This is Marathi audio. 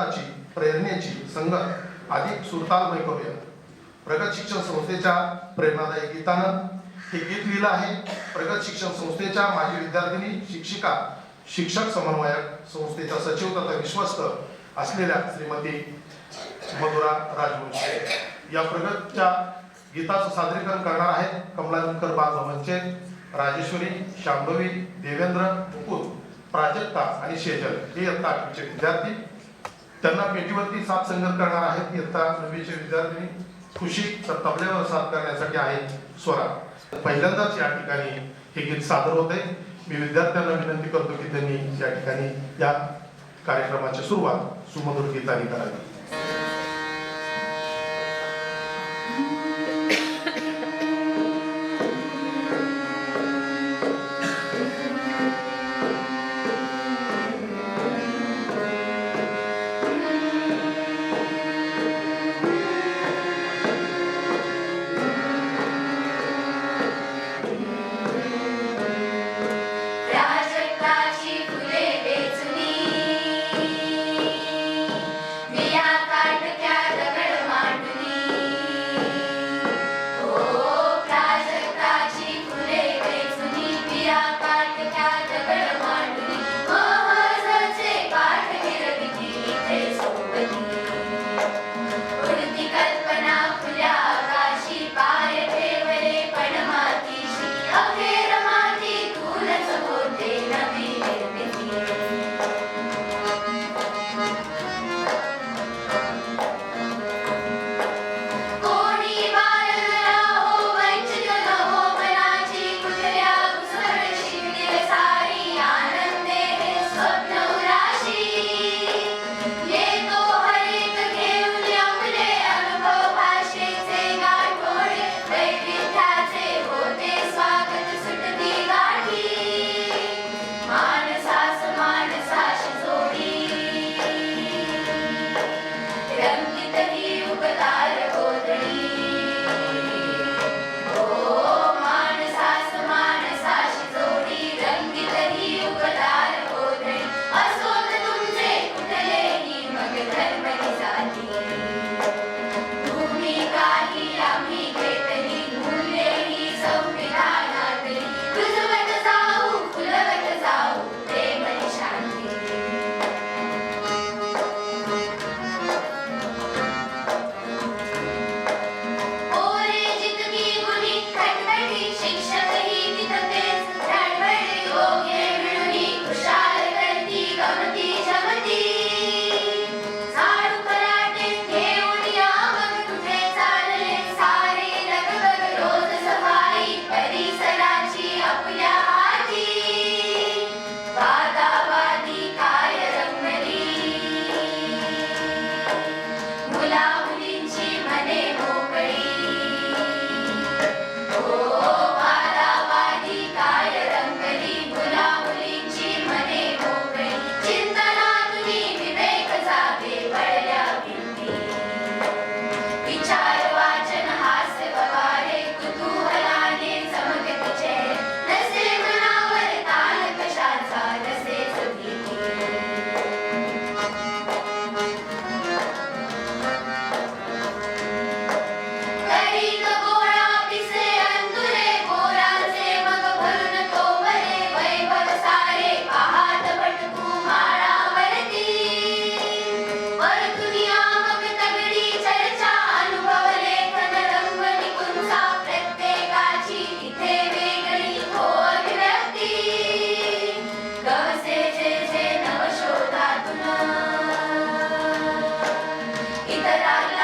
आनंदाची प्रेरणेची संगत अधिक सुरतालमय करूया. प्रगत शिक्षण संस्थेच्या प्रेरणादायी गीतानं हे गीत लिहिलं आहे. प्रगत शिक्षण संस्थेच्या माजी विद्यार्थिनी शिक्षिका शिक्षक समन्वयक संस्थेच्या सचिव तथा विश्वस्त असलेल्या श्रीमती मधुरा राजवंशी. या प्रगतच्या गीताचं सादरीकरण करणार आहेत कमलाकर बालभवनचे राजेश्वरी शांभवी देवेंद्र मुकुल प्राजक्ता आणि शेजल. हे आठवीचे विद्यार्थी त्यांना पेटीवरती साथ संगत करणार आहेत इयत्ता नववीचे विद्यार्थी खुशी तबल्यावर साथ करण्यासाठी आहेत स्वरा. पहिल्यांदाच या ठिकाणी हे गीत सादर होते. मी विद्यार्थ्यांना विनंती करतो की त्यांनी या ठिकाणी या कार्यक्रमाची सुरुवात सुमधुर गीताने करावी. Mm-hmm. Hola. Sita Rama.